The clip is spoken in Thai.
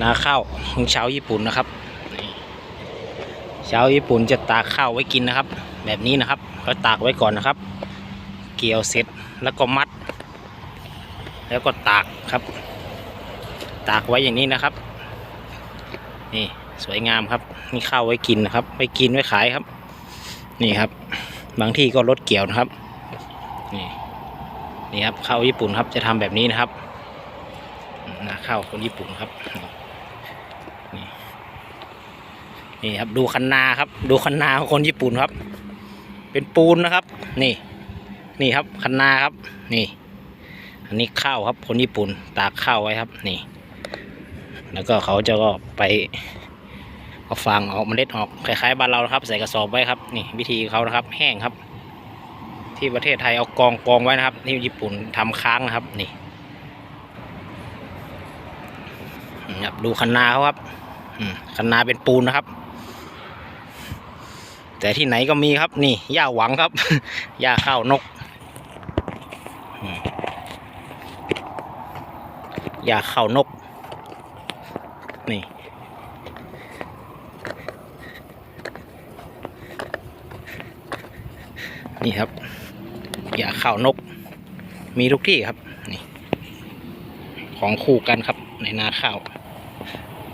นาข้าวของชาวญี่ปุ่นนะครับชาวญี่ปุ่นจะตากข้าวไว้กินนะครับ แบบนี้นะครับก็ตากไว้ก่อนนะครับ เกี่ยวเสร็จแล้วก็มัด แล้วก็ตากครับ ตากไว้อย่างนี้นะครับ นี่สวยงามครับนี่ข้าวไว้กินนะครับไว้กินไว้ขายครับ นี่ครับ บางที่ก็รถเกี่ยวนะครับ นี่นี่ครับข้าวญี่ปุ่นครับจะทำแบบนี้นะครับนาข้าวคนญี่ปุ่นครับ นี่ครับดูคันนาครับ ดูคันนาของคนญี่ปุ่นครับ เป็นปูนนะครับ นี่ นี่ครับคันนาครับ นี่ อันนี้ข้าวครับ คนญี่ปุ่นตากข้าวไว้ครับ นี่ แล้วก็เขาจะก็ไปเอาฟางออกเมล็ดออกคล้ายๆบ้านเราครับ ใส่กระสอบไว้ครับนี่วิธีเขานะครับ แห้งครับ ที่ประเทศไทยเอากองกองไว้นะครับ ที่ญี่ปุ่นทำค้างนะครับนี่นี่ครับดูคันนาเขาครับคันนาเป็นปูนนะครับ แต่ที่ไหนก็มีครับนี่หญ้าหวังครับหญ้าข้าวนกหญ้าข้าวนก นี่นี่ครับหญ้าข้าวนก มีทุกที่ครับ นี่ ของคู่กันครับในนาข้าว